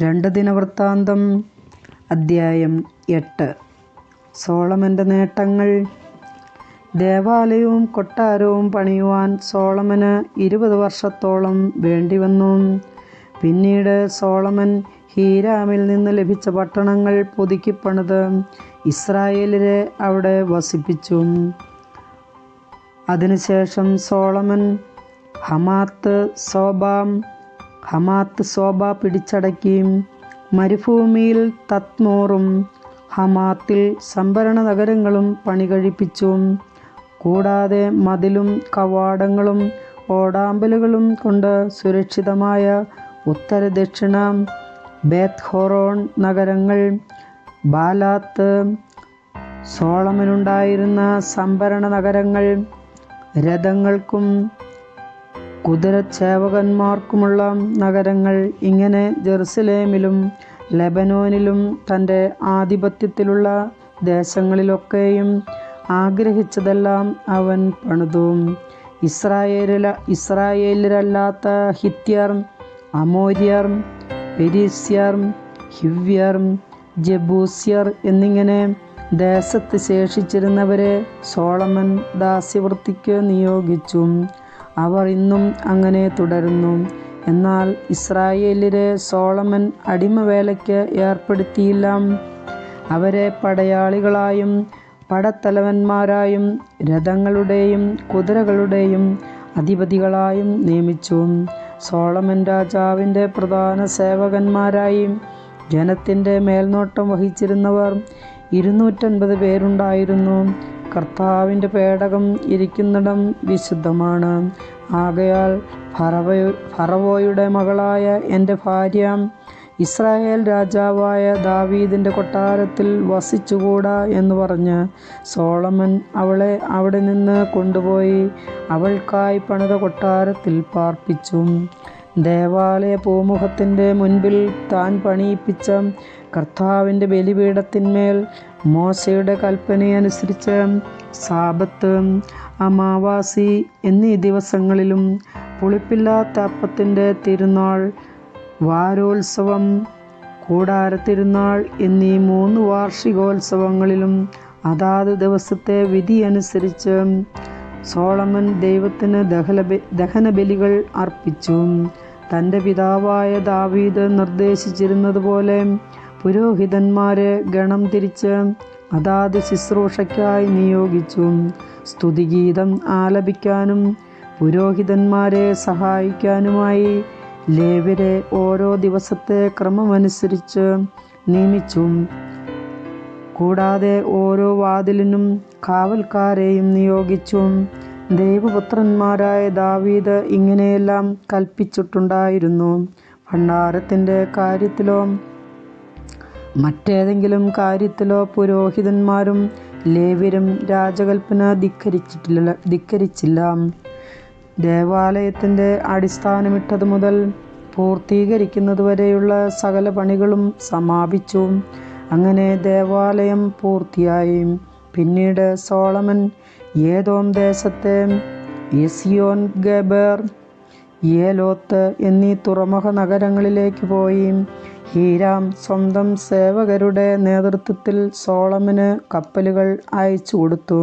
രണ്ട് ദിനവൃത്താന്തം അദ്ധ്യായം എട്ട്. സോളമന്റെ നേട്ടങ്ങൾ. ദേവാലയവും കൊട്ടാരവും പണിയുവാൻ സോളമന് ഇരുപത് വർഷത്തോളം വേണ്ടിവന്നു. പിന്നീട് സോളമൻ ഹീരാമിൽ നിന്ന് ലഭിച്ച പട്ടണങ്ങൾ പുതുക്കിപ്പണിത് ഇസ്രായേലിലെ അവിടെ വസിപ്പിച്ചു. അതിനുശേഷം സോളമൻ ഹമാത്ത് സോബാം ഹമാത്ത് സോബ പിടിച്ചടക്കി മരുഭൂമിയിൽ തത്മോറും ഹമാത്തിൽ സംഭരണ നഗരങ്ങളും പണി കഴിപ്പിച്ചു കൂടാതെ മതിലും കവാടങ്ങളും ഓടാമ്പലുകളും കൊണ്ട് സുരക്ഷിതമായ ഉത്തര ദക്ഷിണ ബേത്ത് ഹൊറോൺ നഗരങ്ങൾ ബാലാത്ത് സോളമനുണ്ടായിരുന്ന സംഭരണ നഗരങ്ങൾ രഥങ്ങൾക്കും കുതിരച്ചേവകന്മാർക്കുമുള്ള നഗരങ്ങൾ ഇങ്ങനെ ജെറുസലേമിലും ലെബനോനിലും തന്റെ ആധിപത്യത്തിലുള്ള ദേശങ്ങളിലൊക്കെയും ആഗ്രഹിച്ചതെല്ലാം അവൻ പണിതു. ഇസ്രായേലില ഇസ്രായേലിലല്ലാത്ത ഹിത്യർ അമോര്യർ പെരീസ്യർ ഹിവ്യർ ജബൂസ്യർ എന്നിങ്ങനെ ദേശത്ത് ശേഷിച്ചിരുന്നവരെ സോളമൻ ദാസ്യവൃത്തിക്ക് നിയോഗിച്ചു. അവർ ഇന്നും അങ്ങനെ തുടരുന്നു. എന്നാൽ ഇസ്രായേലിലെ സോളമൻ അടിമവേലയ്ക്ക് ഏർപ്പെടുത്തിയില്ല. അവരെ പടയാളികളായും പടത്തലവന്മാരായും രഥങ്ങളുടെയും കുതിരകളുടെയും അധിപതികളായും നിയമിച്ചു. സോളമൻ രാജാവിന്റെ പ്രധാന സേവകന്മാരായി ജനത്തിന്റെ മേൽനോട്ടം വഹിച്ചിരുന്നവർ ഇരുന്നൂറ്റൻപത് പേരുണ്ടായിരുന്നു. കർത്താവിന്റെ പേടകം ഇരിക്കുന്നിടം വിശുദ്ധമാണ്. ആകയാൽ ഫറവോ ഫറവോയുടെ മകളായ എന്റെ ഭാര്യ ഇസ്രായേൽ രാജാവായ ദാവീദിന്റെ കൊട്ടാരത്തിൽ വസിച്ചുകൂടാ എന്ന് പറഞ്ഞ് സോളമൻ അവളെ അവിടെ നിന്ന് കൊണ്ടുപോയി അവൾക്കായി പണിത കൊട്ടാരത്തിൽ പാർപ്പിച്ചു. ദേവാലയ പൂമുഖത്തിന്റെ മുൻപിൽ താൻ പണിയിപ്പിച്ച കർത്താവിന്റെ ബലിപീഠത്തിന്മേൽ മോശയുടെ കൽപ്പനയനുസരിച്ച് സാബത്ത് അമാവാസി എന്നീ ദിവസങ്ങളിലും പുളിപ്പില്ലാത്ത അപ്പത്തിന്റെ തിരുനാൾ വാരോത്സവം കൂടാരത്തിരുന്നാൾ എന്നീ മൂന്ന് വാർഷികോത്സവങ്ങളിലും അതാത് ദിവസത്തെ വിധി അനുസരിച്ച് സോളമൻ ദൈവത്തിന് ദഹന ദഹനബലികൾ അർപ്പിച്ചു. തന്റെ പിതാവായ ദാവീദ് നിർദ്ദേശിച്ചിരുന്നതുപോലെ പുരോഹിതന്മാരെ ഗണം തിരിച്ച് അതാത് ശുശ്രൂഷയ്ക്കായി നിയോഗിച്ചു. സ്തുതിഗീതം ആലപിക്കാനും പുരോഹിതന്മാരെ സഹായിക്കാനുമായി ലേവരെ ഓരോ ദിവസത്തെ ക്രമമനുസരിച്ച് നിയമിച്ചു. കൂടാതെ ഓരോ വാതിലിനും കാവൽക്കാരെയും നിയോഗിച്ചു. ദൈവപുത്രന്മാരായ ദാവീദ് ഇങ്ങനെയെല്ലാം കൽപ്പിച്ചിട്ടുണ്ടായിരുന്നു. ഭണ്ഡാരത്തിന്റെ കാര്യത്തിലോ മറ്റേതെങ്കിലും കാര്യത്തിലോ പുരോഹിതന്മാരും ലേവ്യരും രാജകൽപ്പന ധിക്കരിച്ചിട്ടില്ല ധിക്കരിച്ചില്ല. ദേവാലയത്തിന്റെ അടിസ്ഥാനമിട്ടത് മുതൽ പൂർത്തീകരിക്കുന്നതുവരെയുള്ള സകല പണികളും സമാപിച്ചു. അങ്ങനെ ദേവാലയം പൂർത്തിയായി. പിന്നീട് സോളമൻ ഏതോം ദേശത്തെ എസിയോൻ ഗബർ ഏലോത്ത് എന്നീ തുറമുഖ നഗരങ്ങളിലേക്ക് പോയി. ഹീരാം സ്വന്തം സേവകരുടെ നേതൃത്വത്തിൽ സോളമന് കപ്പലുകൾ അയച്ചു കൊടുത്തു.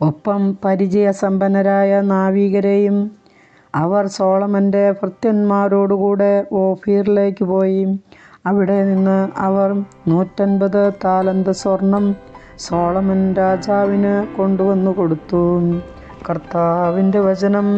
ഒപ്പം പരിചയസമ്പന്നരായ നാവികരെയും അവർ സോളമന്റെ ഭൃത്യന്മാരോടുകൂടെ ഓഫീറിലേക്ക് പോയി. അവിടെ നിന്ന് അവർ നൂറ്റൻപത് താലന്ത സ്വർണം സോളമൻ രാജാവിന് കൊണ്ടുവന്നു കൊടുത്തു കർത്താവിന്റെ വചനം.